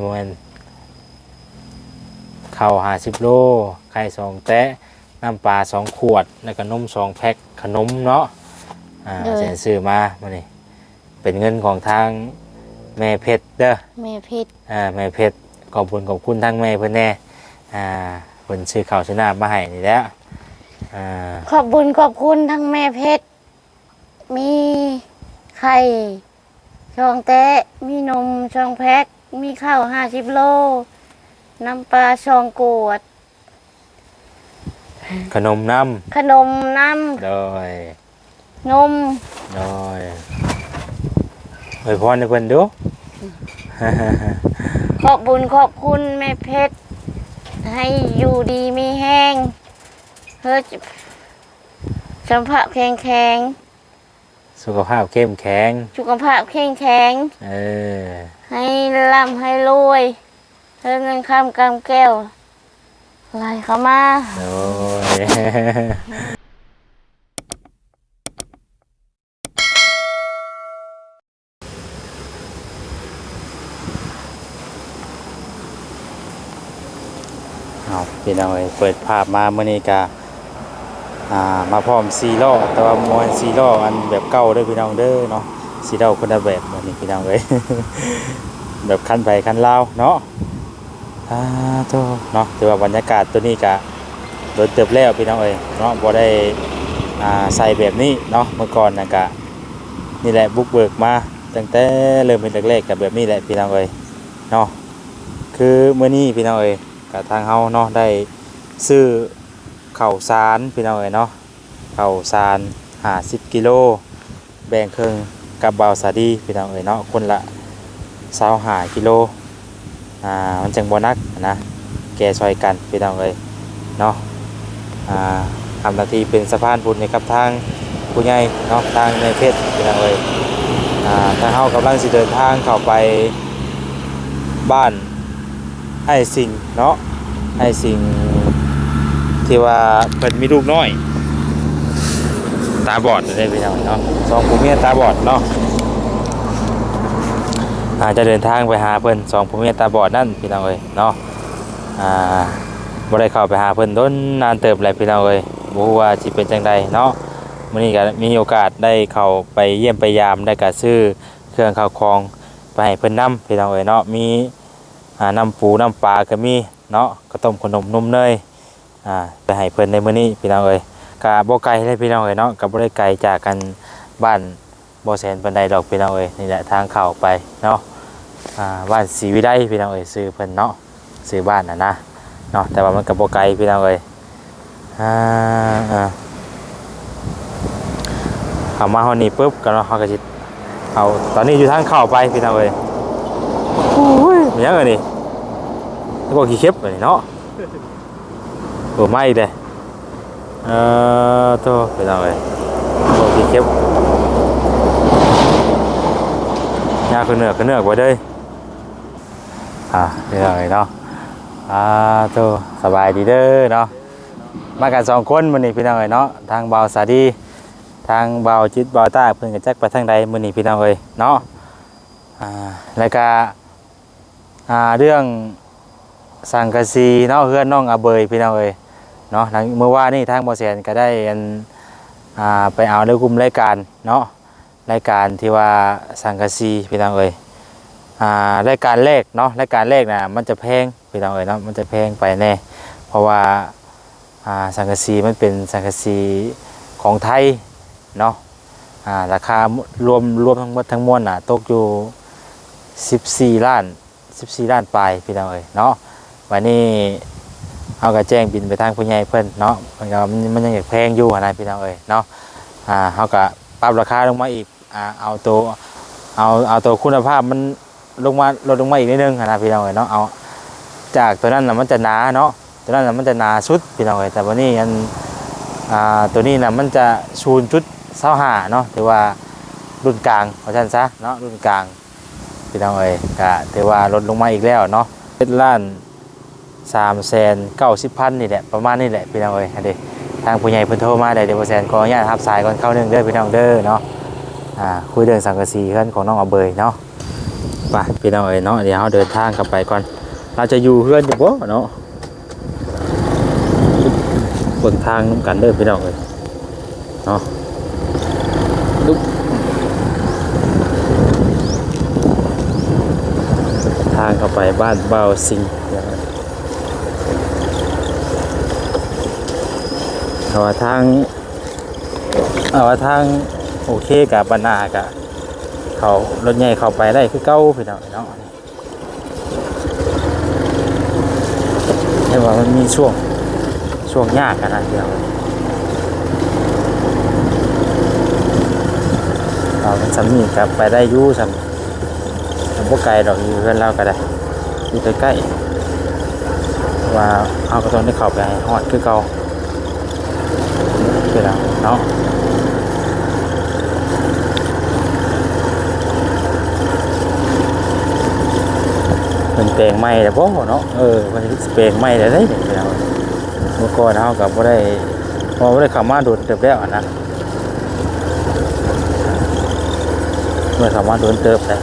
โมเมนข้าวห้าสิบโล ไข่สองแตะน้ำปลาสองขวด แล้วก็นมสองแพ็คขนมเนาะอ่าเสียซื้อมามานี่เป็นเงินของทางแม่เพชรเด้อ แม่พิษอ่าแม่เพชรขอบคุณขอบคุณทั้งแม่เพื่อนแน่อ่าเพิ่นซื้อข้าวซื้อน้ำมาให้นี่แหล้วอ่าขอบบุญขอบคุณทั้งแม่เพชรมีไข่ช่องแตะมีนมช่องแพ็ค มีข้าวห้าสิบโล น้ำปลาช่องกวด ขนมน้ขนมน้ำโดยำนมโดยอวยพรให้เพิ่นดู ขอบบุญขอบคุณแม่เพชร ให้อยู่ดีมีแห้งเฮ้ยสัมผัสแข็งแข็งสุขภาพเข้มแข็ง สุขภาพแข็งแข็งเออ ให้ร่ำให้รวยเฮ้ยเงินข้ามกำแก้วไหลเข้ามาโดยเอาพี่น้องเอ้ยเปิดภาพมาเมื่อนี้กาอ่ามาพร้อมซีโร่แต่ว่ามวนซีโร่อันแบบเก่าเด้อพี่น้องเด้อเนาะ ซีโร่คนละแบบมื่อนี้พี่น้องเอ้ยแบบคันไปคันลาวเนาะอ่าโตเนาะถือว่าบรรยากาศตัวนี้กะโดนเติบแล้วพี่น้องเอ้ยเนาะบ่ได้อ่าใส่แบบนี้เนาะเมื่อก่อนนะกะนี่แหละบุกเบิกมาตั้งแต่เริ่มเป็นแรกๆกับแบบนี้แหละพี่น้องเอ้ยเนาะคือเมื่อนี้พี่น้องเอ้ยกับทางเฮาเนาะได้ซื้อเข้าสารพี่น้องเอ้ยเนาะเข้าสาร50กิโลแบ่งครึ่ง กับบาวสาดีพี่น้องเอ้ยเนาะคนละ25กิโลอ่ามันจังบ่นักนะแก่ซอยกันพี่น้องเอ้ยเนาะอ่าทำหน้าที่เป็นสะพานบุญให้กับทางผู้ใหญ่เนาะทางในเพชรพี่น้องเอ้ยอ่าทางเฮากำลังสิเดินทางเข้าไปบ้านให้สิ่งเนาะให้สิ่งที่ว่าเพิ่นมีลูกน้อย ตาบอดได้พี่น้องเนาะสองผู้เมียตาบอดเนาะ อาจจะเดินทางไปหาเพิ่นสองผู้เมียตาบอดนั่นพี่น้องเอ้ยเนาะอ่าบ่ได้เข้าไปหาเพิ่นโดนนานเติบหลายพี่น้องเอ้ยบ่ฮู้ว่าสิเป็นจังใดเนาะมื้อนี้ก็มีโอกาสได้เข้าไปเยี่ยมไปยามได้ก็ซื้อเครื่องข้าวของไปให้เพิ่นนํพี่น้องเอ้ยเนาะมีอ่าน้ำปูน้ำปลาก็มีเนาะก็ต้มขนมนมเนยอ่าไปให้เพิ่นในมื้อนี้พี่น้องเอ้ยก็บ่ไกลเลยพี่น้องเอ้ยเนาะก็บ่ได้ไกลจากกันบ้าน บ่แสนปานใดดอกพี่น้องเอ้ยนี่แหละทางเข้าไปเนาะอ่าบ้านศรีวิไลพี่น้องเอ้ยซื้อเพิ่นเนาะซื้อบ้านน่ะนะเนาะแต่ว่ามันก็บ่ไกลพี่น้องเอ้ยอ่าอ่าเข้ามาเฮานี่ปุ๊บก็เนาะเฮาก็สิเอาตอนนี้อยู่ทางเข้าไปพี่น้องเอ้ยโอ้ยมีหยังไงนี่แล้วก็ขี้เข็บไปนี่เนาะโอ้ไม่เลยเออโตไปทำไงก็ขี้เข็บ ยาขึ้นเหนือกขึ้นเหนือกไว้ด้ยอ่าไปทำไงเนาะอ่าโตสบายดีเด้อเนาะมากันสองคนมื้อนี้พี่น้องเอ้ยเนาะทางเบาสาดีทางเบาจิตเบาตาเพิ่นก็จักไปทางใดมื้อนี้พี่น้องเอ้ยเนาะอ่าแล้วก็อ่าเรื่องสังกะสีเนาะเพื่อนน้องอาเบยพี่น้องเอ้ยเนาะหลังเมื่อวานนี่ทางบอแสนก็ได้อันอ่าไปเอาในกลุ่มรายการเนาะ รายการที่ว่าสังกะสีพี่น้องเอ้ยอ่ารายการแรกเนาะรายการแรกนะมันจะแพงพี่น้องเอ้ยเนาะมันจะแพงไปแน่เพราะว่าอ่าสังกะสีมันเป็นสังกะสีของไทยเนาะอ่าราคารวมรวมทั้งหมดทั้งมวลน่ะตกอยู่ 14 ล้าน 14 ล้านปลายพี่น้องเอ้ยเนาะวันนี้เอากระแจ้งบินไปทางผู้ใหญ่เพิ่นเนาะมันก็มันมันยังอยากแพงอยู่นนะพี่น้องเอ้ยเนาะอ่าเฮาก็ปรับราคาลงมาอีก อ่าเอาตัวเอาเอาตัวคุณภาพมันลงมาลดลงมาอีกนิดนึงนะพี่น้องเอ้ยเนาะเอาจากตัวนั้นนะมันจะหนาเนาะตัวนั้นนะมันจะหนาสุดพี่น้องเอ้ยแต่วันนี้อันอ่าตัวนี้น่ะมันจะชูนจุดเศร้าหาเนาะถือว่ารุ่นกลางเพราะฉะนั้นซะเนาะรุ่นกลางพี่น้องเอ้ยก็ถือว่าลดลงมาอีกแล้วเนาะเป็นล้านสามแสนเก้าสิบพันนี่แหละประมาณนี่แหละพี่น้องเอ้ยอันเดทางผู้ใหญ่เพิ่นโทรมาได้เดี๋ยวแสนขออนุญาตรับสายก่อนเข้าหนึ่งเด้อพี่น้องเด้อเนาะ อ่าคุยเรื่องสังกะสีเพื่อนของน้องอเบยเนาะไปพี่น้องเอ้ยเนาะเดี๋ยวเราเดินทางกลับไปก่อน เราจะอยู่เพื่อนอยู่บ่เนาะบิ่งทางกันเด้อพี่น้องเอ้ยเนาะลุกทางเข้าไปบ้านเบาสิงเอาทางเอาทาง โอเคกับบรรณากะเขารถใหญ่เข้าไปได้คือเก้าพี่น้องเอ้ยเนาะแต่ว่ามันมีช่วงช่วงยากขนาดเดียวเรามันสำนีกับไปได้ยุ่สำสำพวกไกลดอกอยู่เพื่อนเราก็ได้อยู่ใกล้ๆว่าเอากระตอนได้เข้าไปหอดคือเก่าคือเราเนาะเป็น แปลงใหม่แต่บ่เนาะเออมันสิแปลงใหม่ได้ได้เดี๋ยวเมื่อก่อนเฮากับบ่ได้พอบ่ได้เข้ามาโดดเติบแล้วนะเมื่อเข้ามาโดนเติบได้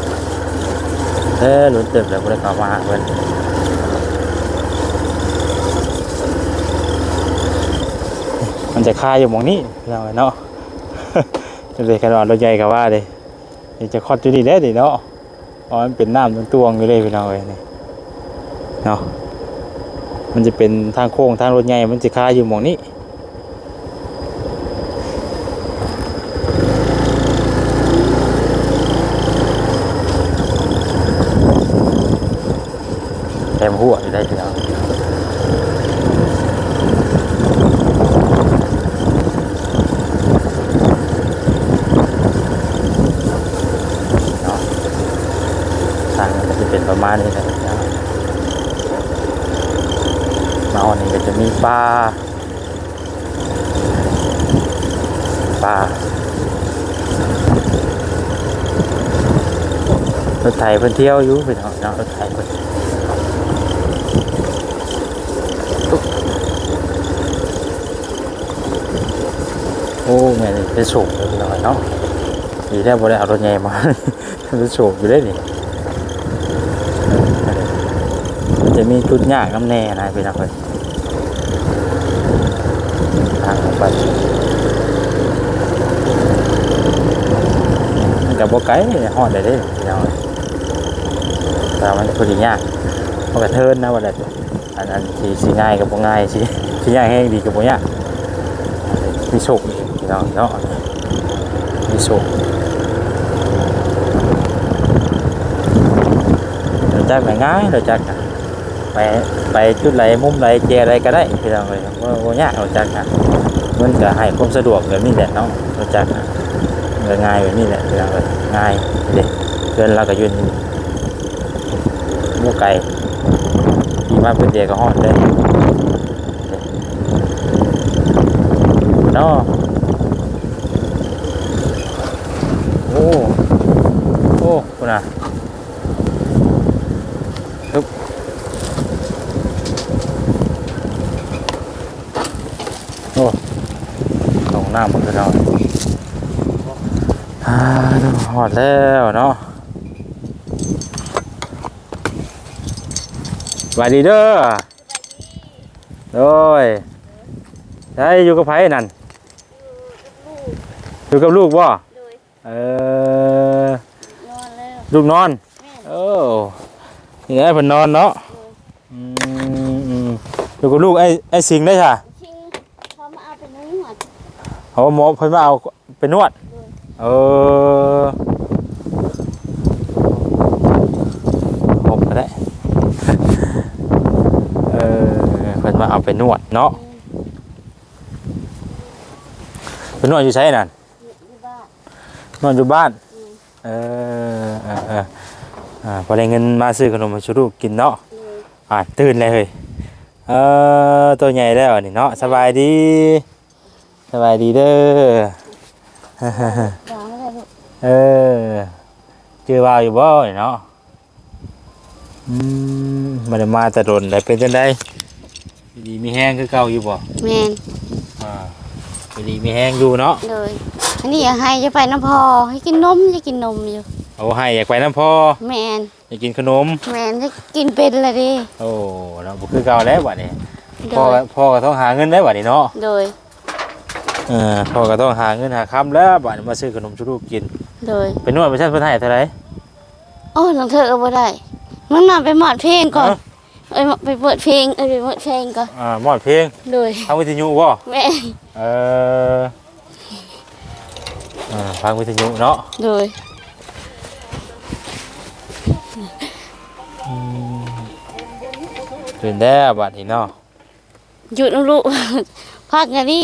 เออโดนเติบแล้วบ่ได้เข้ามาเพิ่นมันจะคาอยู่หมองนี้เราเนาะจะเลยกันว่ารถใหญ่ก็ว่าเด้เดี๋ยจะคอดอยู่นี่ได้ดิเนาะอ๋อมันเป็นน้ำตวงๆอยู่เลยพี่น้องเอ้ยนี่ เนาะมันจะเป็นทางโค้งทางรถใหญ่มันจะคาอยู่หมองนี้ แถมหัวอยู่ได้พี่น้องเนาะ ทางมันก็จะเป็นประมาณนี้แหละนะครับมาวันนี้ก็จะมีปลาปลารถไถ เพิ่นเที่ยวอยู่เป็นเนาะเนาะรถไถเพิ่นโอ้แม่นี่เป็นโศกเลยพี่น้อยเนาะดีได้บ่ได้เอารถใหญ่มาเป็นโศกอยู่ได้นี่จะมีจุดยากน้ำแน่นะพี่น้องเอ้ยทางออกไปมันกับโบไกลหอดได้เด้พี่น้อง เอ้ยแต่มันพอดียากมันกระเทินนะว่าแบบอันอันสีสีง่ายกับบ่ง่ายสีสีง่ายให้ดีกับบ่ยากมีโชคดีพี่น้องเนาะมีโชคเราจักง่ายๆเราจักอะไปไปจุดไหนมุมไหนเจอะไรก็ได้พี่น้องเลยว่าว่ายากเราจักนะมันก็ให้ความสะดวกแบบนี้แหละเนาะเราจักนะมันก็ง่ายแบบนี้แหละพี่น้องเลยง่ายเด็กเดินเราก็ยืน มู่ไก่ที่มาเป็นเดียก็ฮอดได้ยเนาะโอ้โอ้คุณอะ โอ้ลงน้ำมันก็เราอ่าหอดแล้วเนาะ สวัสดีเด้อโอ้ยได้อยู่กับไผนั่นอยู่กับลูกบ่โดยเออนอนแล้วลูกนอนแม่เออนี่ไอ้เพิ่นนอนเนาะอืมอืมอยู่กับลูกไอ้ไอ้สิงห์ได้ค่ะชิงเขามาเอาไปนวดเขาหมอเพิ่นมาเอาเป็นนวด เออหกก็ได้ เออเพิ่นมาเอา ไปนวดเนาะเป็นนวดอยู่ใช่นั่นอยู่บ้านนวดอยู่บ้านอืมเออเออเอออ่าพอได้เงินมาซื้อขนมมาชูลูกกินเนาะเลยอ่าตื่นเลยเฮ้ยเออตัวใหญ่แล้วนี่เนาะสบายดีสบายดีเด้อวางเลยลูกเออเจอว่าอยู่บ่นี่เนาะอืมมันได้มาแต่โดนได้เป็นจังได๋ ดีมีแห้งคือเก่าอยู่บ่แมนอ่าดีมีแห้งอยู่เนาะเลยอันนี้อยากให้จะไปน้ำพอให้กินนมจะกินนมอยู่ เอาให้อยากไปน้ำพ่อแมนอยากกินขนม แมนจะกินเป็นละดิโอ้เราบ่คือเก่าแล้วบัดนี้โดพ่อยพ่อก็ต้องหาเงินได้บัดนี้เนาะโดยเออพ่อก็ต้องหาเงินหาคำแล้วบัดนี้มาซื้อขนมชูลูกกินโดยไปนวดไปชั้นเพิ่นให้เท่าไหร่โอ้ยน้องเธอเอาบ่ได้มึงนอนไปหมอดเพลงก่อนเอ้า เอ้ยไปเปิดเพลงเอ้ยไปเปิดเพลงก่อนอ่ามอดเพลงโดยทางวิทยุบ่แม่เอออ่าฟังวิทยุเนาะโดยตื่นแล้วบัดนี้เนาะหยุดลูก พักกันดิ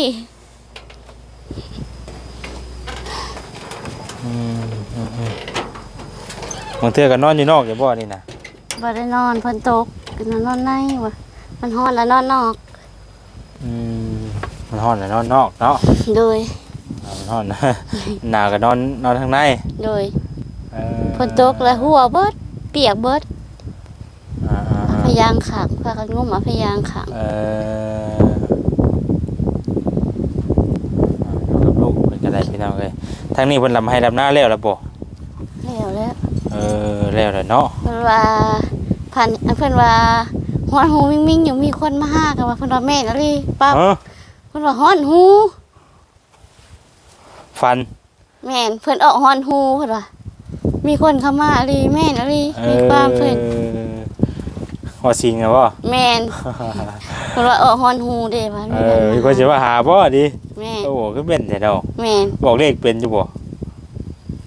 อืมอืมอืมบางเทื่อก็นอนอยู่นอกอย่าบ่นี่นะบ่ได้นอนเพิ่นตก กินนอนในวะมันฮ้อนแล้วนอนนอก อืมมันฮ้อนแล้วนอนนอกเนาะโดยอ่ามันฮ้อนนะหนาวก็นอนนอนข้างในโดยเออเพิ่นตกแล้วหัวเบิดเปียกเบิดอ่าอ่าอ่าพยางขังพากันงมเอาพยางขังเอออยู่กับลูกเป็นกันได้พี่น้องเลยทางนี้เพิ่นลำให้ลำหน้าแล้วล่ะบ่แล้วแล้วเออแล้วแล้วเนาะ เพิ่นว่า พันเพิ่นว่าฮ้อนหูมิ่งๆอยู่มีคนมาหากันว่าเพิ่นว่าแม่นอะลีป้าเออเพิ่นว่าฮ้อนหูฟัน แม่นเพิ่นออกฮ้อนหูเพิ่นว่ามีคนเข้ามาอะลีแม่นอะลีเอมีอความเพิ่นฮอดสิงอะบ่ แม่นเพิ่นว่าออกฮ้อนหูเด้ว่าเออมีคนสิว่าหาบ่ดิแม่นโอ้โหคือเป็นแต่ดอกแม่นบอกเลขเป็นอยู่บ่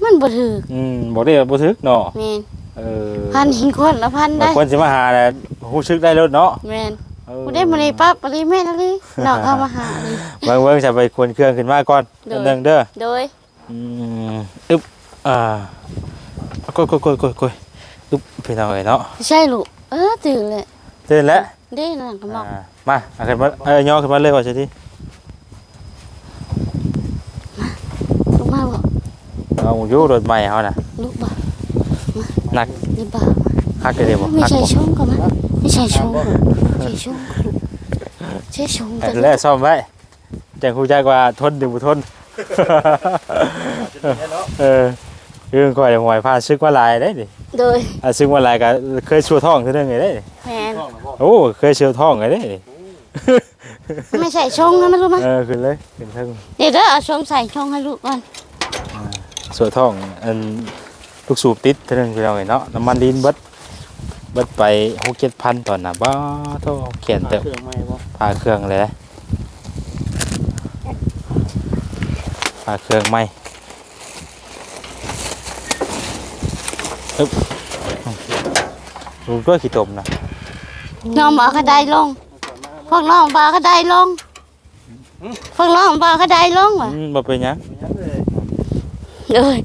มันบ่ถูกอืมบอกเลขบ่ถึกเนาะแม่น เออพันหินคนละพันบาได้งคนสิมาหาแล้วฮู้ชึกได้แล้วเนาะแม่นเออบ่ได้มื้อนี้ปั๊บอะลีแม่นอะลีนอกเข้ามาหาอะลีเบิ่งเบิ่งจะไปควรเครื่องขึ้นมาก่อนเด้ออันหนึงเด้อโดยอืมอึ๊บอ่าโกยโกยโกยโกยโกยอึ๊บพี่น้องเอ้ยเนาะใช่ลูกเออตื่นเลยตื่นแล้วเด้นั่นก็บอกอ่ามาเอาขึ้นมาเอ้ยย่อขึ้นมาเลยว่าสิทีลูกมาบอกเอาอยู่รถใหม่เฮาน่ะ ลูกบ่หนักนี่บ่าคักเลยบ่ไม่คักใช่บ่ชงก็มาไม่ใช่ชงก็ใช่ชงก็ลูกใช่ชงแต่ก็แรกซ่อมไว้แต่ครูใจกว่าทนหรือบ่ทน เออเรื่องก่อยหวยพาซึกว่าหลายได้ดิโดยอะซึกว่าหลายก็เคยชัวท้องเท่านึงไงได้ดิแม่นโอ้เคยเชียวท้องไงได้ดิไม่ใช่ชงนะมันรู้มั้ยเออขึ้นเลยขึ้นเทั้งเดี๋ยวเด้อเอาชงใส่ชงให้ลูกก่อนชัวท้องอัน ลูกสูบติดเท่านึงพี่น้องเห็นเนาะน้ำมันดินเบิดเบิดไปหกเจ็ดพันตอนน่ะบ้าโทเขียนเติมเครื่องใหม่บ่พาเครื่องเลยนะพาเครื่องไหมอึ๊บลูกด้วยขี้ตมนะน้องบ่ก็ได้ลงพวกน้องบ่ก็ได้ลงพวกน้องบ่ก็ได้ลงว่ะอืมบ่เป็นหยังโดย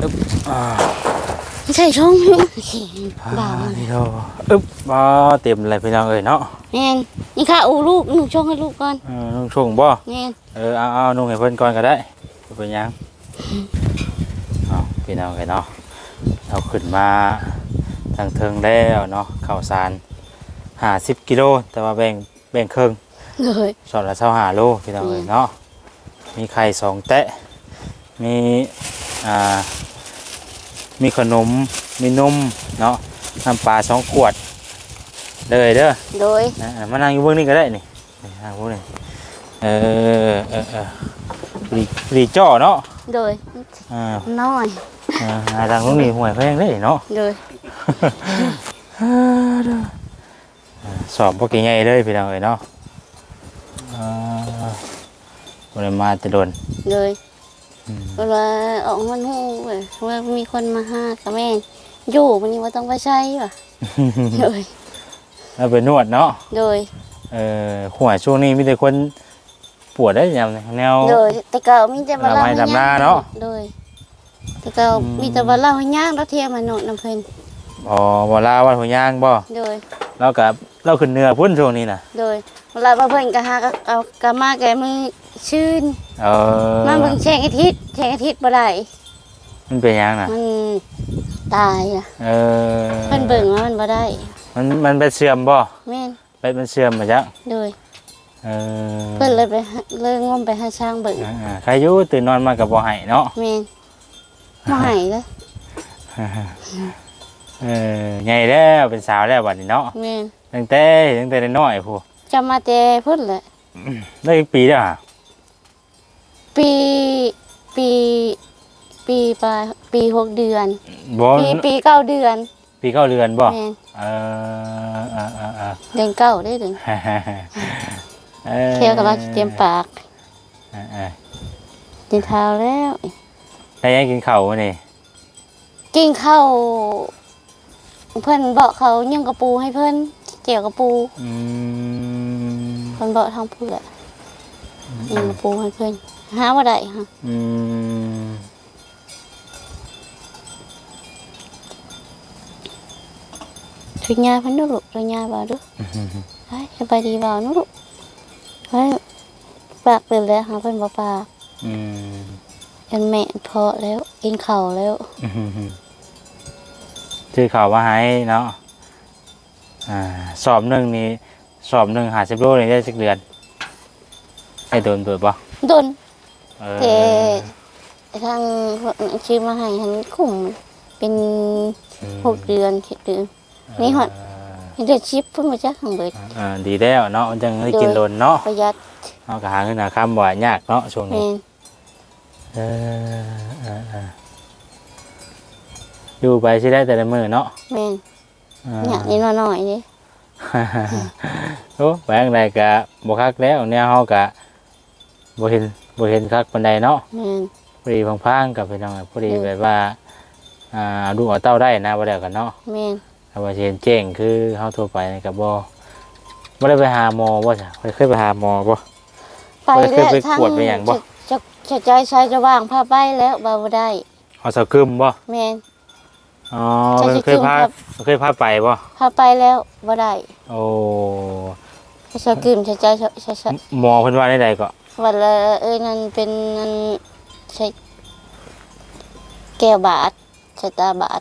อ่า ไม่ ใช่ชงโอเคบ่าวมันนี่เราอึ๊บบ่เต็มเลยพี่น้องเอ้ยเนาะแม่นนี่ค่ะอูลูกหนูชงให้ลูกก่อนเออนุ่งชงบ่แม่นเออเอาเอานุ่งให้เพิ่นก่อนก็ได้บ่เป็นหยังเอาพี่น้องเอ้ยเนาะเอาขึ้นมาทางเทิงแล้วเนาะข้าวสาร50กิโลแต่ว่าแบ่งแบ่งครึ่งเลยสอบละเท่าหาโลพี่น้องเอ้ยเนาะมีไข่สองแตะมีอ่า มีขนม มีนมเนาะน้ำปลาสองขวด เลยเด้อโดยนะอะมานั่งอยู่เบื้องนี้ก็ได้นี่นี่นั่งพวกนี้เออเออเออรีรีจ่อเนาะโดยอ่าน้อยอ่าหาทางพวกนี้ห่วยแพงได้เนาะ โดยอ่าสอบพวกใหญ่เลยพี่น้องเอ้ยเนาะอ่าบ่ได้มาจะโดน โดยอืมเวลาออกมันหูเว้ยว่ามีคนมาหากับแม่นอยู่วันนี้ว่าต้องไปใช้ป่ะโดยแล้วไปนวดเนาะโดยเออหัวช่วงนี้มีแต่คนปวดได้อย่างแนวโดยแต่เก่ามีแต่ว่าดำให้ดำหน้าเนาะโดยแต่เก่าอืมมีแต่ว่าเล่าให้ย่างแล้วเทียมมาโนดน้ำเพลินอ๋อบ่ลาวันหัวย่างบ่โดยเรากับเราขึ้นเหนือพุ่นช่วงนี้น่ะโดยเวลามาเพิ่นก็หาก็เอากะมาแกมือ ชื่นเออมาเบิ่งแสงอาทิตย์แสงอาทิตย์บ่ได้มันเป็นหยังน่ะมันตายอะเออเพิ่นเบิ่งว่ามันบ่ได้ มันมันเป็นเสื่อมบ่แม่นเป็นมันเสื่อมมาจังโดยเออเพิ่นเลยไปหาเลยงมไปหาช้างเบิ่งอ่าๆใครอยู่ตื่นนอนมากับบ่ให้เนาะแม่นมาให้เลยเออใหญ่แล้วเป็นสาวแล้วบัดนี้เนาะแม่นตั้งแต่ตั้งแต่น้อยๆพู้จะมาแต่พุ่นแหละได้อีกปีแล้วอะ ปีปีปีปลายปีหกเดือน บ่ปีปีเก้าเดือนปีเก้าเดือนบ่แม่นเออเออเออเออเดือนเก้าได้ถึงเออเที่ยวกับเราสิเตรียมปากเออเออกินเท้าแล้ว ได้ยังกินข้าวมื้อนี่กินข้าวเพิ่นเบาะเขายังกระปูให้เพิ่นเจียวกระปูอืมเพิ่นเบาะทางพูดแหละยังกระปูให้เพิ่น หาว่าได้ฮะอืมทุกยาเพิ่นดูลูกทุกยาบ่าวดูไปสบายดีบ่าวนุลูกไปปากเป็นแล้วหาเพิ่นบ่ปากอืมกันแม่พอแล้วกินข้าวแล้วชื่อข่าวว่าให้เนาะอ่าสอบหนึ่งนี่สอบหนึ่งหาสิบโลนี่ได้สักเดือนให้โดนตัวปะโดน เออแต่ทางชื่อมาให้หันกลุ่มเป็นอืมหกเดือนเจ็ดเดือนนี่ฮอดเดือนชิปเพิ่นมาจากทางเบิดอ่าดีแล้วเนาะมันจังได้กินโดยโดนเนาะประหยัดเอากระหาเงินหาคำบ่ยากเนาะช่วงนี้แม่นเออเออเอออยู่ไปสิได้แต่ละมือเนาะแม่นอ่าเนี่ยนี่น้อยๆนี่โอ้แปลงใดกะบ่คักแล้วเนี่ยเฮากะบ่เห็น บ่เห็นคักปานใดเนาะแม่นพอดีพังๆกับพี่น้องพอดีอืมแบบว่าอ่าเอาลูกเอาเต้าได้นะบ่ได้กันเนาะแม่นถ้าว่าสิเห็นแจ้งคือเฮาทั่วไปนี่ก็บ่บ่ได้ไปหาหมอบ่จ้ะเคยไปหาหมอบ่ ไปบ่ได้เคยแล้วไปทางกวดไปหยังบ่ จะจะใจใช้จะว่างพาไปแล้วบ่บ่ได้เอาสะกึมบ่แม่น อ๋อใช่มันเคยพาครับเคยพาไปบ่พาไปแล้วบ่ได้โอ้ใช้กึมใช้ใจใช้ใช้ใช้หมอเพิ่นว่าได้ใดก็ วันละเอ้ยนั่นเป็นนั่นใช้แก้วบาทใช้ตาบาท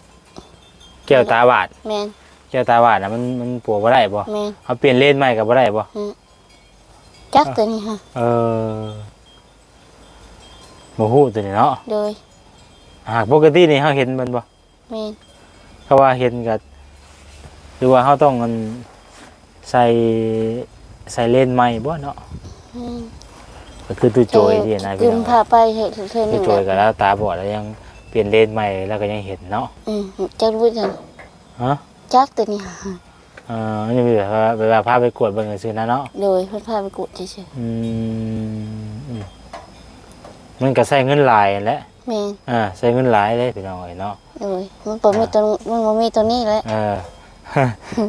แก้วตาบาดแม่นแก้วตาบาดน่ะมันมันปัวบ่ได้บ่แม่นเอาเปลี่ยนเลนส์ใหม่ก็บ่ได้บ่จักตัวนี้ฮะเออบ่ฮู้ตัวนี้เนาะโดยหากปกตินี่เฮาเห็นมันบ่แม่นเพราะว่าเห็นกับหรือว่าเขาต้องมันใส่ใส่เลนส์ใหม่บ่เนาะแม่น ก็คือตู้โจยที่นะกึพี่มน้องพาไปเถอะเธอตู้นี่โจแหยละก็แล้วตาบอดแล้วยังเปลี่ยนเลนส์ใหม่แล้วก็ยังเห็นเนาะอืมจักรู้จังฮะจักตัวนี้ฮะเอออันนี้แบบว่าเวลาพาไปกวดเบิ่งซื่อๆนะเนาะโดยเพิ่นพาไปกดเฉยอืมอืมมันก็ใส่เงินหลายนั่นแหละๆแม่นอ่าใส่เงินหลายเลยพี่น้องเอ้ยเนาะ โดยมันบ่มีตัวมันบ่มีตัวนี้แหละเออ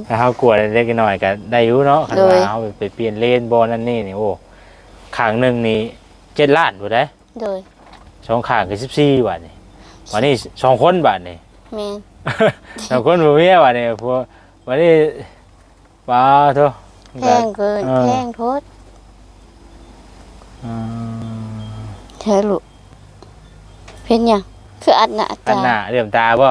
ถ้าเขากวดเล็กๆน้อยๆก็ได้อยู่เนาะคันโดยว่าเขาไปเปลี่ยนเลนส์บอนั่นนี่นี่โอ้ ขางหนึงนี่7ล้านบ่ได้โดยสองข้างคือสิบสี่บาทนี่วันนี้สองคนบาทนี่แม่นสองคนบ่มีบาทนี่พวกวันนี้ว้าโทแพงเกินเออแพงโพดอืมเธอลูกเพิ่นหยังคืออัดหน้าอันตาหน้าเรื่อมตาบ่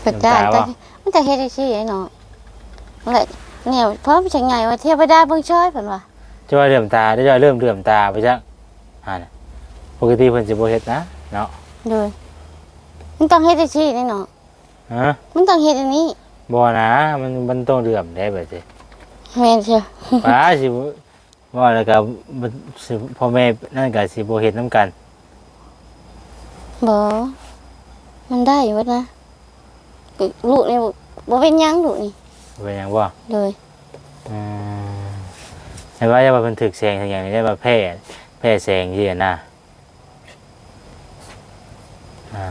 เปิดจ้างน้ำตาแต่วะมันจะเฮ็ดได้ซี่ไอ้น้องนั่นแหละเนี่ยเพราะมันจะไงว่าเทวดาเบิ่งช่วยเพิ่นว่า จะว่าเรื่อมตาได้จะเริ่มเรื่อมตาไปจักอ่าน่ะปกติเพิ่นสิบ่เฮ็ดนะเนาะโดยมันต้องเฮ็ดได้ซี่ไอ้น้องฮะมันต้องเฮ็ดอันนี้บ่นะมันมันต้องเรื่อมได้แบบนี้แม่นเชียวป้าสิบ่ว่าแล้วก็มันสิพ่อแม่นั่นก็สิบ่เฮ็ดนํกันบ่มันได้อยู่วะนะลูกนี่บ่บ่เป็นหยังลูกนี่เป็นหยังบ่โดยอืม แต่ว่าจะมาเป็นถึกแสงทางอย่างนี้ได้มาแพร่แพร่แสงที่น่ะอ่า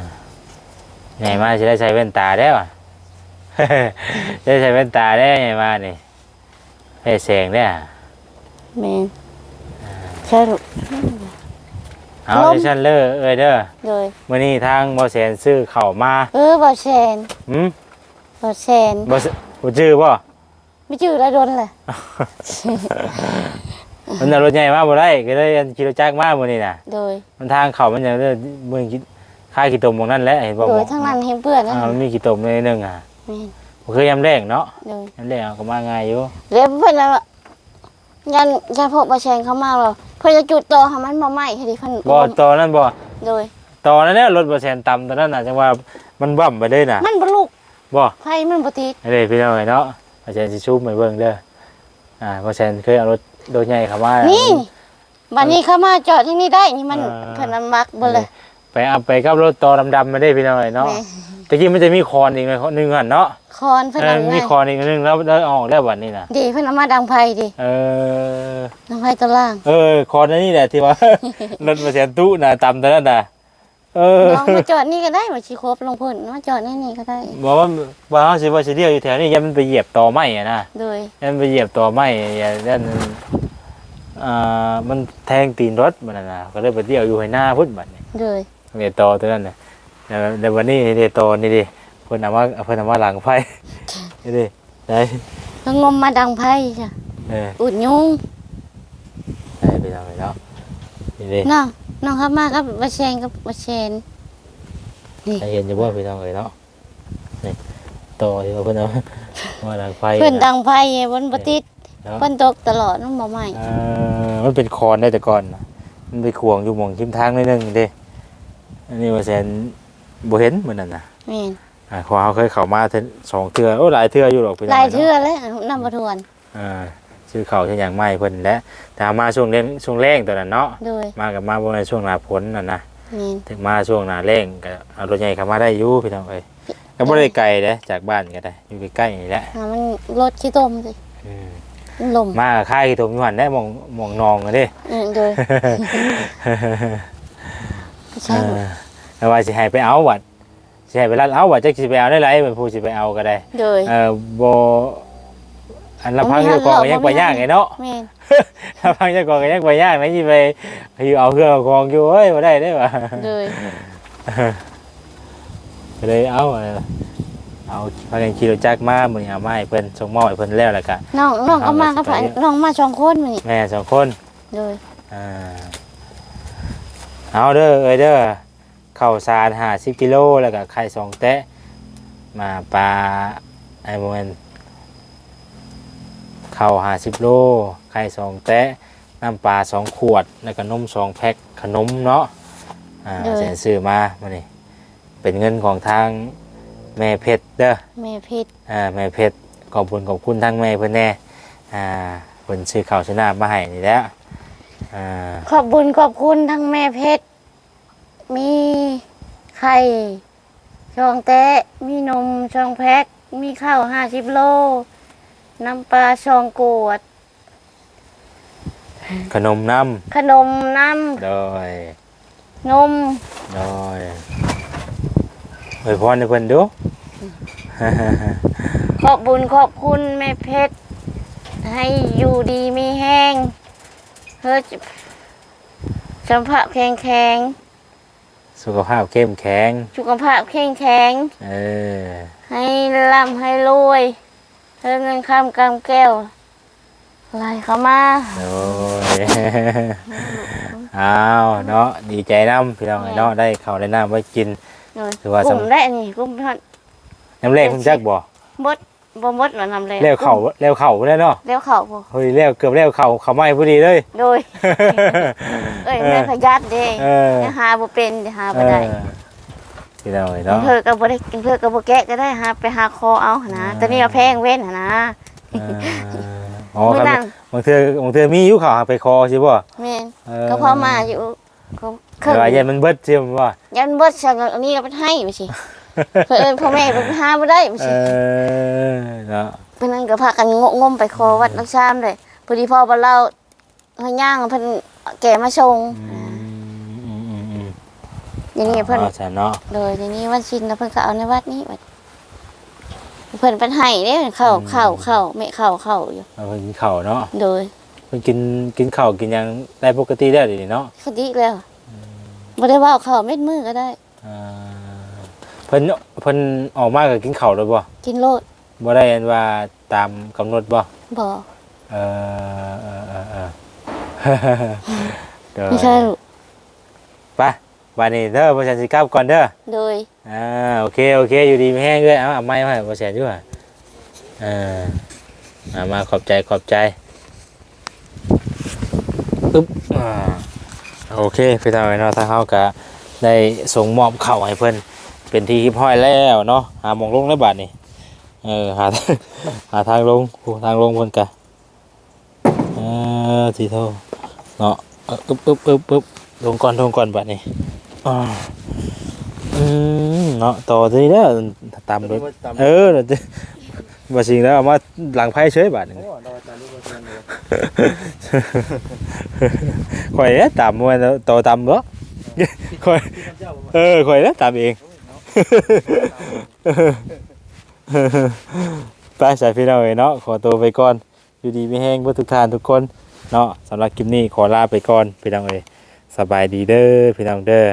ใหญ่มากจะได้ใช้แว่นตาได้ว่ะจะได้ใช้แว่นตาได้ใหญ่มากนี่แพร่แสงได้อะแม่นใช่ลูกเอาลมดิฉันเลอเอ้ยเด้อโดยมื่อนี้ทางบอแสนซื้อเข่าวมา เออบ่แซนหืมบ่แซนบอสบ่จื้อบ่ ไม่จื้อละดนแหละมันน่ะรถใหญ่มากบ่ได้ก็เลยขี่รถจักรมามื่อนี้น่ะ โดย มันทางเขามันอย่างเด้อมึงคิดค่ากี่ตมตรงนั้นแหละเห็นบ่โดหมยอทั้งนั้นเห็นเพื่อนนะอ่ามันมีกี่ตมในนึงอะแม่นบ่คือยามแรงเนาะโดย ยามแรงเอาก็มาง่ายอยู่เรียบเพื่อนแล้วอะยันยันพวกประแชงเขามาเราเพื่อจะจุดโตอให้มันมาไหม้ให้ดิเพันบ่ตอนนั้นบ่โดยต่อนั่นแหละรถบ่แซนต่ำตอนนั้นน่ะจังว่ามันบ่ํไปเลยน่ะมันบ่ลุกบ่ไฟมันบ่ติดนี่พี่น้องเอ้ยเนาะ บ่แซนสิชูมให้เบิ่งเด้ออ่าบ่แซนเคยเอารถโดยใหญ่เข้ามานี่บัดนี้เข้ามาจอดที่นี่ได้นี่มันอ่าเพิ่นเอามักเบ่เลยไปเอาไปกับรถต่อดำๆมาได้พี่น้องเอ้ยเนาะแม่ตะกี้มันจะมีคอนอีกหนึงหั่นเนาะคอนเพิ่นเอเอาอไงมีคอนอีกหนึงแล้วได้ออกแล้วบัดนี้น่ะดีเพิ่นเอามาดังไฟดิเออดังไฟตัวล่าง เออคอนอันนี้แหละที่ว่ารถบ่แซนตู้น่ะต่ำตอนนั้นน่ะ เออลองมาจอดนี่ก็ได้มาชีครบลงพ่นมาจอดนี่นี่ก็ได้บอกว่าว่าเขาสิว่าสิเดียวอยู่แถวนี้ยันมันไปเหยียบตอไม้อะนะโดยยันไปเหยียบตอไม้อย่ายันอ่ามันแทงตีนรถมันน่ะนะก็เลยไปเดียวอยู่ให้หน้าพุ่นบัดนี่โดยเดตอตัวนั้นน่ะแล้วเดี๋ยววันนี้เดตอนี่ดิเพิ่นเอามาเพิ่นเอามาหลังไฟนี่ดิได้เพิ่งงมมาดังไฟจ้ะเอออุดยุงได้ไปแล้วไปแล้วนี่ดิน้อง น้องครับมาครับมาแชงกับมาแชนได้เห็นอยู่บ่พี่น้องเอ้ยเนาะนี่ตอที่ว่าเพิ่นเอามาหลังไฟเพิ่นน่ะดังไฟบนบ่ติดเนาะเพิ่นตกตลอดมันบ่ไหม้เอ่อมันเป็นคอนได้แต่ก่อนนะมันไปขวงอยู่หมองทิมทางนิดนึงเด้อันนี้ว่าแซนบ่เห็นเหมือนนั่นนะแม่นอ่าขอเขาเคยเข้ามาเทื่อสองเทื่อโอ้หลายเทื่ออยู่หรอกพี่น้องหลายนะเทื่อแล้วนำบ่ทวนอ่า ชื่อเขาเช่นอย่างไม่เพิ่นและแต่มาช่วงเล่นช่วงแรงตอนนั้นเนาะโดยมากับมาบ่ในช่วงหน้าฝนน่ะนะแม่นถึงมาช่วงหน้าแรงก็เอารถใหญ่เข้ามาได้อยู่พี่น้องเอ้ยก็บ่ได้ไกลเด้จากบ้านก็ได้อยู่ใกล้ๆนี่แหละหามันรถขี้ต้มสิอืมมันลมมากับค่ายที่ถมอยู่หั่นได้หมองหมองนองกันเด้เออโดยใช่เออแต่ว่าสิให้ไปเอาวัดสิให้ไปรัดเอาวัดจักสิไปเอาได้ไรเป็นผู้สิไปเอาก็ได้โดย เออบ่ อันละพังเจ้าของก็ยังไปยากไงเนาะแม่นละพังเจ้าของก็ยังไปยากนะสิไปอยู่เอาเครื่องเอาของอยู่เอ้ยบ่ได้ได้ป่ะโดยก็เลยเอาเออเอาพากันขี่รถจักรมามื้อนี้เอามาให้เพิ่นส่งมอบให้เพิ่นแล้วแล้วก็น้องน้องเอามากับไผน้องมาสองคนมื้อนี้แม่สองคนโดยอ่าเอาเด้อเอ้ยเด้อข้าวสาร50กิโลแล้วก็ไข่สองแตะมาปลาไอ้โมเมน ข้าวห้าสิบโล ไข่สองแตะน้ำปลาสองขวด แล้วก็นมสองแพ็คขนมเนาะอ่าแสนซื้อมามานี่เป็นเงินของทางแม่เพชรเด้อ แม่เพชรอ่าแม่เพชรขอบคุณขอบคุณทั้งแม่เพื่อนแน่อ่าเพิ่นซื้อข้าวชนะมาให้นี่แหล้วอ่าขอบบุญขอบคุณทั้งแม่เพชรมีไข่ช่องแตะมีนมช่องแพ็คมีข้าวห้าสิบโล น้ำปลาช่องกวด ขนมน้ขนมน้ำโดยำนมโดยอวยพรให้เพิ่นดู ขอบบุญขอบคุณแม่เพชร ให้อยู่ดีมีแห้งเฮ้ยสัมผัสแข็งแข็งสุขภาพเข้มแข็ง สุขภาพแข็งแข็งเออ ให้ร่ำให้รวย เธอเงินคำกำแก้วไหลเข้ามาโอ้ยอ้าวเนาะดีใจน้ำพี่น้องเนาะได้ข้าวได้น้ำไว้กิน ถือว่ากุ้มสำได้นี่กุ้มทอดน้ำแรกคุณจักบ่บดบ่บดว่านำเลยแล้วเข่าแล้วเข่าแล้วเนาะแล้วเข่าบ่เฮ้ยแล้วเกือบแล้วเข่าเข่าไหม้พอดีเลย โดย เอ้ยแม่พยัดเด้เออยังหาบ่เป็นเดี๋ยวหาเอบ่ได้อ พี่น้องเนาะเพิ่นก็บ่ได้เพิ่นก็บ่แกะก็ได้หาไปหาคอเอาหั่นนะอ่าแต่นี่เอาแพงเว้นหั่นนะเอออ๋อมื้อครับนั้นบางเทื่อบางเทื่อมีอยู่ข่าวไปคอใช่ป่ะแม่นก็พอมาอยู่ก็เคเดี๋รื่ยวว่าเย็นมันเบิดใช่ป่ะยันเบิดสั่งอันนี้ก็ไปให้ไปสิเพิ่นเอิ้นพ่อแม่ไปหาบ่ได้ไปเอสิอเนาะเพิ่นนั่นก็พากันงงมไปคอวัดนักชามเลยพอดีพ่อบ่เล่าเฮาย่างเพิ่นแก่มาชงอืมอืมอืมอืม อย่างนี้เพิ่นอ๋อใช่เนาะโดยทีนี้วันชินแล้วเพิ่นก็เอาในวัดนี้วัดเพิ่นเป็นให้เด้เข้าเข้าเข้าไม่เข้าเข้าอยู่เราไปกินข้าวเนาะโดยเพิ่นกินกินข้าวกินหยังได้ปกติได้ดีเนาะคดีแล้วบ่ได้ว่าเข้าเม็ดมือก็ได้ อ่าเพิ่นเพิ่นออกมาก็กินข้าวแล้วบ่กินโลดบ่ได้อันว่าตามกำหนดบ่บ่เออเออเออเออ เด้อไม่ใช่ลูกไป วันนี้เด้อบ่ฉันสิกลับก่อนเด้อ โดย อ่าโอเคโอเคอยู่ดีมีแห้งด้วยเอาเอาไม้มาให้บ่แสนอยู่อะเอ่าเอามาขอบใจขอบใจอึ๊บอ่าโอเคพี่น้องเนาะถ้าเฮาก็ได้ส่งมอบเข้าวให้เพิ่นเป็นที่เรียบร้อยแล้วเนาะหาหมองลงแล้วบาดนี้เออหา หาทางลงโอ้ทางลงเพิ่นกะเออทีโทเนาะเอออึ๊บอึ๊บอึ๊บอึ๊บลงก่อนลงก่อนบาดนี้ อ่าอืมเนาะต่อทีเด้อตามรถเออเดี๋ยวจะบ่จริงแล้วเอามาหลังไพ่เฉยบาดนี้ข่อยเนี่ยตามมันโตตามบ่ข่อยเออข่อยเนี่ยตามเองไปสายพี่น้องเอ้ยเนาะขอตัวไปก่อนอยู่ดีไม่แห้งเพื่อทุกท่านทุกคนเนาะสำหรับคลิปนี้ขอลาไปก่อนพี่น้องเอ้ยสบายดีเด้อพี่น้องเด้อ